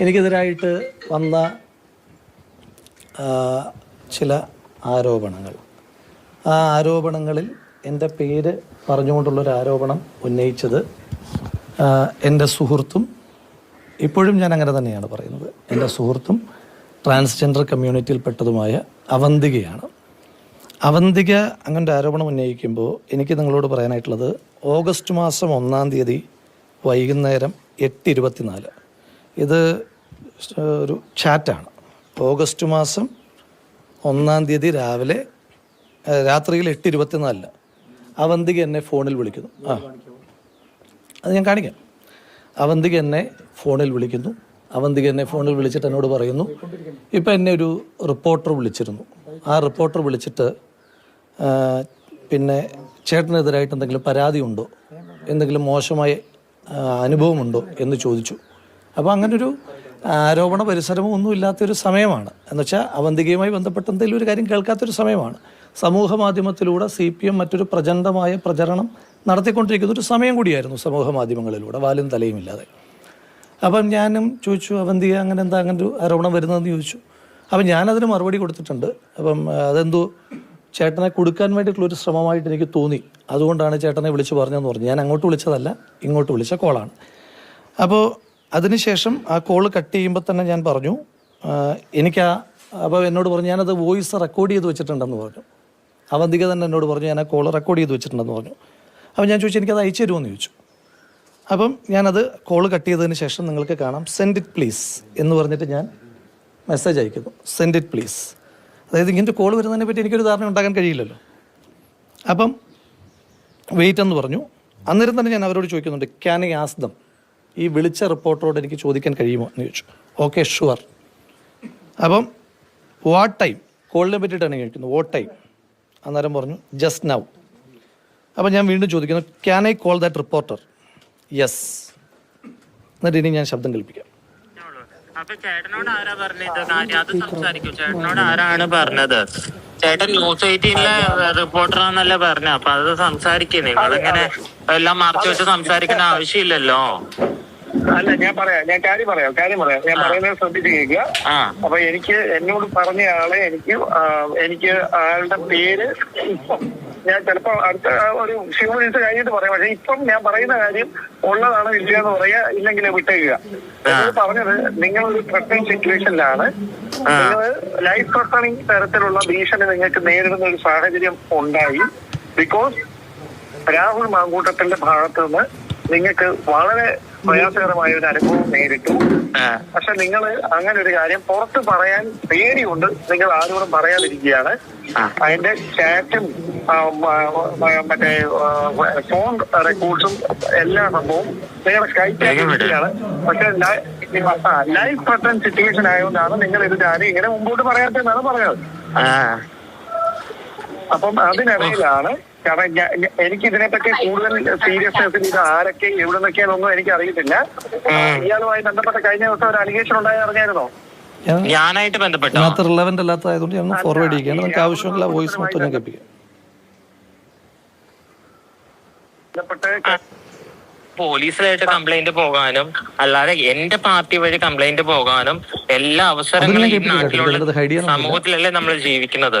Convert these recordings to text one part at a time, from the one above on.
എനിക്കെതിരായിട്ട് വന്ന ചില ആരോപണങ്ങൾ. ആ ആരോപണങ്ങളിൽ എന്റെ പേര് പറഞ്ഞുകൊണ്ടുള്ളൊരു ആരോപണം ഉന്നയിച്ചത് എന്റെ സുഹൃത്തും ഇപ്പോഴും ഞാൻ അങ്ങനെ തന്നെയാണ് പറയുന്നത്. എന്റെ സുഹൃത്തും ട്രാൻസ്ജെൻഡർ കമ്മ്യൂണിറ്റിയിൽപ്പെട്ടതുമായ അവന്തികയാണ്. അവന്തിക അങ്ങനെ ആരോപണം ഉന്നയിക്കുമ്പോൾ എനിക്ക് നിങ്ങളോട് പറയാനായിട്ടുള്ളത് ഓഗസ്റ്റ് മാസം ഒന്നാം തീയതി വൈകുന്നേരം എട്ട് ഇരുപത്തിനാല് ഇത് ഒരു ചാറ്റാണ്. ഓഗസ്റ്റ് മാസം ഒന്നാം തീയതി രാവിലെ രാത്രിയിൽ എട്ട് ഇരുപത്തിനാലിന് അവന്തിക എന്നെ ഫോണിൽ വിളിക്കുന്നു. ആ. അത് ഞാൻ കാണിക്കാം. അവന്തിക എന്നെ ഫോണിൽ വിളിക്കുന്നു. അവന്തിക എന്നെ ഫോണിൽ വിളിച്ചിട്ട് എന്നോട് പറയുന്നു. ഇപ്പം എന്നെ ഒരു റിപ്പോർട്ടർ വിളിച്ചിരുന്നു. ആ റിപ്പോർട്ടർ വിളിച്ചിട്ട് പിന്നെ ചേട്ടനെതിരായിട്ട് എന്തെങ്കിലും പരാതി ഉണ്ടോ എന്തെങ്കിലും മോശമായ അനുഭവമുണ്ടോ എന്ന് ചോദിച്ചു. അപ്പോൾ അങ്ങനൊരു ആരോപണ പരിസരമോ ഒന്നും ഇല്ലാത്തൊരു സമയമാണ്. എന്നുവെച്ചാൽ അവന്തികയുമായി ബന്ധപ്പെട്ട് എന്തെങ്കിലും ഒരു കാര്യം കേൾക്കാത്തൊരു സമയമാണ്. സമൂഹ മാധ്യമത്തിലൂടെ സി പി എം മറ്റൊരു പ്രചണ്ഡമായ പ്രചരണം നടത്തിക്കൊണ്ടിരിക്കുന്ന ഒരു സമയം കൂടിയായിരുന്നു സമൂഹ മാധ്യമങ്ങളിലൂടെ വാലും തലയും ഇല്ലാതെ. അപ്പം ഞാനും ചോദിച്ചു അവന്തിക അങ്ങനെ എന്താ അങ്ങനെ ഒരു ആരോപണം വരുന്നതെന്ന് ചോദിച്ചു. അപ്പം ഞാനതിന് മറുപടി കൊടുത്തിട്ടുണ്ട്. അപ്പം അതെന്തോ ചേട്ടനെ കൊടുക്കാൻ വേണ്ടിയിട്ടുള്ള ഒരു ശ്രമമായിട്ട് എനിക്ക് തോന്നി. അതുകൊണ്ടാണ് ചേട്ടനെ വിളിച്ച് പറഞ്ഞതെന്ന് പറഞ്ഞു. ഞാൻ അങ്ങോട്ട് വിളിച്ചതല്ല ഇങ്ങോട്ട് വിളിച്ച കോളാണ്. അപ്പോൾ അതിനുശേഷം ആ കോൾ കട്ട് ചെയ്യുമ്പോൾ തന്നെ ഞാൻ പറഞ്ഞു എനിക്ക് ആ അപ്പോൾ എന്നോട് പറഞ്ഞു ഞാനത് വോയിസ് റെക്കോർഡ് ചെയ്ത് വെച്ചിട്ടുണ്ടെന്ന് പറഞ്ഞു. അവന്തിക തന്നെ എന്നോട് പറഞ്ഞു ഞാൻ ആ കോൾ റെക്കോർഡ് ചെയ്ത് വെച്ചിട്ടുണ്ടെന്ന് പറഞ്ഞു. അപ്പോൾ ഞാൻ ചോദിച്ചു എനിക്കത് അയച്ചു തരുമോ? എന്ന് ചോദിച്ചു. അപ്പം ഞാനത് കോൾ കട്ട് ചെയ്തതിന് ശേഷം നിങ്ങൾക്ക് കാണാം സെൻഡ് ഇറ്റ് പ്ലീസ് എന്ന് പറഞ്ഞിട്ട് ഞാൻ മെസ്സേജ് അയക്കുന്നു. സെൻഡ് ഇറ്റ് പ്ലീസ് അതായത് ഇങ്ങനത്തെ കോൾ വരുന്നതിനെ പറ്റി എനിക്കൊരു ധാരണ ഉണ്ടാക്കാൻ കഴിയില്ലല്ലോ. അപ്പം വെയിറ്റ് എന്ന് പറഞ്ഞു. അന്നേരം തന്നെ ഞാൻ അവരോട് ചോദിക്കുന്നുണ്ട് ക്യാൻ ഐ ആസ് ദം ഈ വിളിച്ച റിപ്പോർട്ടറോട് എനിക്ക് ചോദിക്കാൻ കഴിയുമോ എന്ന് ചോദിച്ചു. ഓക്കെ ഷുവർ അപ്പം വാട്ട് ടൈം കോളിനെ പറ്റിയിട്ടാണ് ചോദിക്കുന്നത് വാട്ട് ടൈം അന്നേരം പറഞ്ഞു ജസ്റ്റ് നൗ അപ്പം ഞാൻ വീണ്ടും ചോദിക്കുന്നു can I call that reporter yes എന്നിട്ട് ഇനി ഞാൻ ശബ്ദം കൽപ്പിക്കാം അപ്പൊ ചേട്ടനോട് ആരാ പറഞ്ഞത്? കാര്യം അത് സംസാരിക്കൂ. ചേട്ടനോട് ആരാണ് പറഞ്ഞത്? ചേട്ടൻ ന്യൂസ് എയ്റ്റീനിലെ റിപ്പോർട്ടറാന്നല്ലേ പറഞ്ഞ. അപ്പൊ അത് സംസാരിക്കേ നിങ്ങളിങ്ങനെ എല്ലാം മറച്ചു വെച്ച് സംസാരിക്കേണ്ട ആവശ്യമില്ലല്ലോ. അല്ല ഞാൻ പറയാം. ഞാൻ കാര്യം പറയാം. കാര്യം പറയാം. ഞാൻ പറയുന്നത് ശ്രദ്ധിച്ച് കേൾക്കുക അപ്പൊ എനിക്ക് എന്നോട് പറഞ്ഞ ആളെ എനിക്ക് എനിക്ക് ആളുടെ പേര് ഞാൻ ചിലപ്പോ അടുത്ത ഒരു ഫ്യൂ മിനിറ്റ്സ് കഴിഞ്ഞിട്ട് പറയാം. പക്ഷെ ഇപ്പം ഞാൻ പറയുന്ന കാര്യം ഉള്ളതാണ് ഇല്ല എന്ന് പറയാ ഇല്ലെങ്കിൽ വിട്ടേക്കുക. പറഞ്ഞത് നിങ്ങൾ ഒരു ട്രക്കിംഗ് സിറ്റുവേഷനിലാണ് നിങ്ങൾ ലൈഫ് ത്രട്ടണിങ് തരത്തിലുള്ള ഭീഷണി നിങ്ങൾക്ക് നേരിടുന്ന ഒരു സാഹചര്യം ഉണ്ടായി. ബിക്കോസ് രാഹുൽ മാങ്കൂട്ടത്തിന്റെ ഭാഗത്ത് നിന്ന് നിങ്ങൾക്ക് വളരെ പ്രയാസകരമായ ഒരു അനുഭവം നേരിട്ടു. പക്ഷെ നിങ്ങൾ അങ്ങനെ ഒരു കാര്യം പുറത്ത് പറയാൻ പേടിയുണ്ട്. നിങ്ങൾ ആരോടും പറയാതിരിക്കുകയാണ്. അതിന്റെ ചാറ്റും മറ്റേ ഫോൺ റെക്കോർഡ്സും എല്ലാ സംഭവവും നിങ്ങളുടെ സ്കൈപ്പിലാണ് പക്ഷെ ലൈഫ് പെട്ടൻ സിറ്റുവേഷൻ ആയതുകൊണ്ടാണ് നിങ്ങൾ ഇത് കാര്യം ഇങ്ങനെ മുമ്പോട്ട് പറയാത്തതെന്നാണ് പറഞ്ഞത് ആ. അപ്പം അതിനിടയിലാണ് കാരണം എനിക്ക് ഇതിനെപ്പറ്റി കൂടുതൽ സീരിയസ്നെസ് ഇത് ആരൊക്കെ എവിടെ നിന്നൊക്കെയാണെന്നൊന്നും എനിക്ക് അറിയത്തില്ല ഇയാളുമായി ബന്ധപ്പെട്ട കഴിഞ്ഞ ദിവസം ഒരു അലിഗേഷൻ ഉണ്ടായി അറിഞ്ഞായിരുന്നോ ഞാൻ ഞാനായിട്ട് ബന്ധപ്പെട്ടു? ഇതിനകത്ത് റിലവന്റ് അല്ലാത്തതായതുകൊണ്ട് ഞാൻ ഫോർവേഡ് ചെയ്യുകയാണ് നിങ്ങൾക്ക് ആവശ്യമുള്ള വോയിസ് മൊത്തം ഞാൻ കേൾപ്പിക്കാം. പോലീസിലായിട്ട് കംപ്ലൈന്റ് പോകാനും അല്ലാതെ എന്റെ പാർട്ടി വഴി കംപ്ലൈന്റ് പോകാനും എല്ലാ അവസരങ്ങളും ഈ. നാട്ടിലുള്ള. സമൂഹത്തിലല്ലേ നമ്മൾ ജീവിക്കുന്നത്?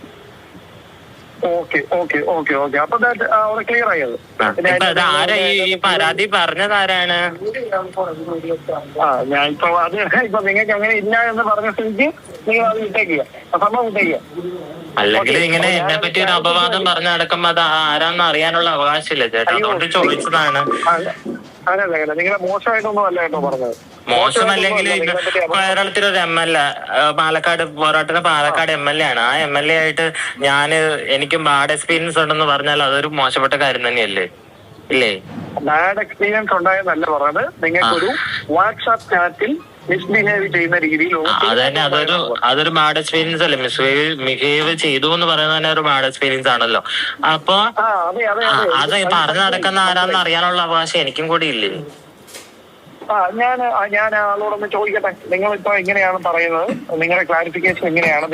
Okay okay okay okay. അപ്പൊ that, ആ, അവിടെ ക്ലിയർ ആയത്. ആ, ഇപ്പൊ അത് ആരാ ഈ പരാതി പറഞ്ഞത് ആരാണ്? ആ ഞാൻ ഇപ്പൊ അത് ഇപ്പൊ നിങ്ങൾക്ക് അങ്ങനെ ഇല്ല എന്ന് പറഞ്ഞ സ്ഥിതിക്ക് നിങ്ങൾ അത് വിട്ടേക്കുക. ആ സംഭവം വിട്ടേക്കുക. അല്ലെങ്കിൽ ഇങ്ങനെ എന്നെ പറ്റി ഒരു അപവാദം പറഞ്ഞു നടക്കുമ്പോ അത് ആരാന്ന് അറിയാനുള്ള അവകാശമില്ല ചേട്ടാ. അതുകൊണ്ട് ചോദിച്ചതാണ്. അല്ല അല്ല നിങ്ങളെ മോശമായിട്ടൊന്നും അല്ല കേട്ടോ പറഞ്ഞത് മോശമല്ലെങ്കിൽ കേരളത്തിൽ കേരളത്തിലൊരു എം എൽ എ പാലക്കാട് പോരാട്ടത്തിന് പാലക്കാട് എം എൽ എ ആണ്. ആ എം എൽ എ ആയിട്ട് ഞാൻ എനിക്കും ബാഡ് എക്സ്പീരിയൻസ് ഉണ്ടെന്ന് പറഞ്ഞാൽ അതൊരു മോശപ്പെട്ട കാര്യം തന്നെയല്ലേ? ഇല്ലേ? ബാഡ് എക്സ്പീരിയൻസ് ഉണ്ടായെന്നല്ല പറഞ്ഞത്. നിങ്ങൾക്കൊരു വാട്സാപ്പ് ചാറ്റിൽ മിസ്ബിഹേവ് ചെയ്യുന്ന രീതിയിൽ അത് തന്നെ അതൊരു അതൊരു ബാഡ് എക്സ്പീരിയൻസ് അല്ലേ? മിസ്ബിഹേവ് മിഹേവ് ചെയ്തു എന്ന് പറയുന്നത് തന്നെ ഒരു ബാഡ് എക്സ്പീരിയൻസ് ആണല്ലോ. അപ്പൊ അത് പറഞ്ഞു നടക്കുന്ന ആരാന്ന് അറിയാനുള്ള അവകാശം എനിക്കും കൂടി ഇല്ലേ? ആ ഞാൻ ഞാൻ ആളോടൊന്ന് ചോദിക്കട്ടെ. നിങ്ങൾ ഇപ്പൊ എങ്ങനെയാണ് പറയുന്നത്? നിങ്ങളുടെ ക്ലാരിഫിക്കേഷൻ എങ്ങനെയാണ്?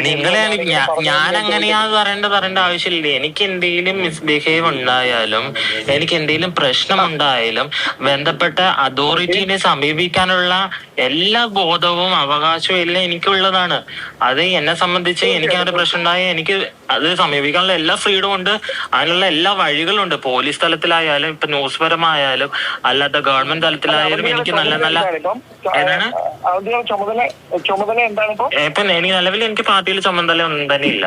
ഞാൻ പറയേണ്ട പറയേണ്ട ആവശ്യമില്ല. എനിക്ക് എന്തെങ്കിലും മിസ്ബിഹേവ് ഉണ്ടായാലും എനിക്ക് എന്തെങ്കിലും പ്രശ്നം ഉണ്ടായാലും ബന്ധപ്പെട്ട അതോറിറ്റിനെ സമീപിക്കാനുള്ള എല്ലാ ബോധവും അവകാശവും എല്ലാം എനിക്കുള്ളതാണ്. അത് എന്നെ സംബന്ധിച്ച് എനിക്ക് അങ്ങനെ പ്രശ്നം ഉണ്ടായാൽ എനിക്ക് അത് സമീപിക്കാനുള്ള എല്ലാ ഫ്രീഡം ഉണ്ട്. അതിനുള്ള എല്ലാ വഴികളും ഉണ്ട് പോലീസ് തലത്തിലായാലും ഇപ്പൊ ന്യൂസ് പരമായാലും അല്ലാത്ത ഗവൺമെന്റ് തലത്തിലായാലും എനിക്ക് നല്ല നല്ല ഏതാണ്? ചുമതല ചുമതല എന്താണ് ഇപ്പൊ ഇപ്പൊ എനിക്ക് നിലവിൽ എനിക്ക് പാർട്ടിയിൽ ചുമതല ഒന്നും തന്നെ ഇല്ല.